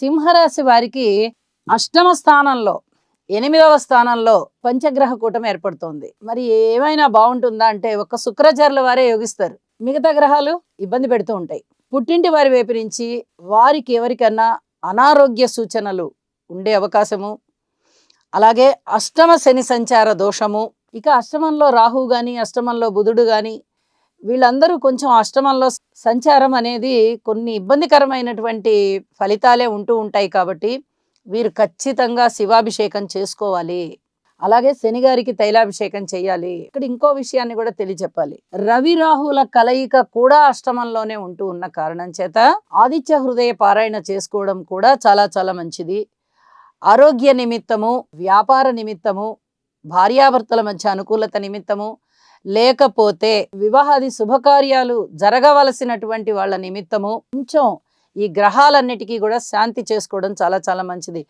సింహరాశి వారికి అష్టమ స్థానంలో ఎనిమిదవ స్థానంలో పంచగ్రహ కూటమి ఏర్పడుతోంది. మరి ఏమైనా బాగుంటుందా అంటే ఒక శుక్రాచార్యుల వారే యోగిస్తారు. మిగతా గ్రహాలు ఇబ్బంది పెడుతూ ఉంటాయి. పుట్టింటి వారి వైపు నుంచి వారికి ఎవరికన్నా అనారోగ్య సూచనలు ఉండే అవకాశము అలాగే అష్టమ శని సంచార దోషము ఇక అష్టమంలో రాహు గాని అష్టమంలో బుధుడు గాని వీళ్ళందరూ కొంచెం అష్టమంలో సంచారం అనేది కొన్ని ఇబ్బందికరమైనటువంటి ఫలితాలే ఉంటూ ఉంటాయి కాబట్టి వీరు ఖచ్చితంగా శివాభిషేకం చేసుకోవాలి. అలాగే శనిగారికి తైలాభిషేకం చేయాలి. ఇక్కడ ఇంకో విషయాన్ని కూడా తెలియజెప్పాలి. రవి రాహుల కలయిక కూడా అష్టమంలోనే ఉంటూ ఉన్న కారణం చేత ఆదిత్య హృదయ పారాయణ చేసుకోవడం కూడా చాలా చాలా మంచిది. ఆరోగ్య నిమిత్తము వ్యాపార నిమిత్తము భార్యాభర్తల మధ్య అనుకూలత నిమిత్తము లేకపోతే వివాహాది శుభకార్యాలు జరగవలసినటువంటి వాళ్ళ నిమిత్తము కొంచెం ఈ గ్రహాలన్నిటికీ కూడా శాంతి చేసుకోవడం చాలా చాలా మంచిది.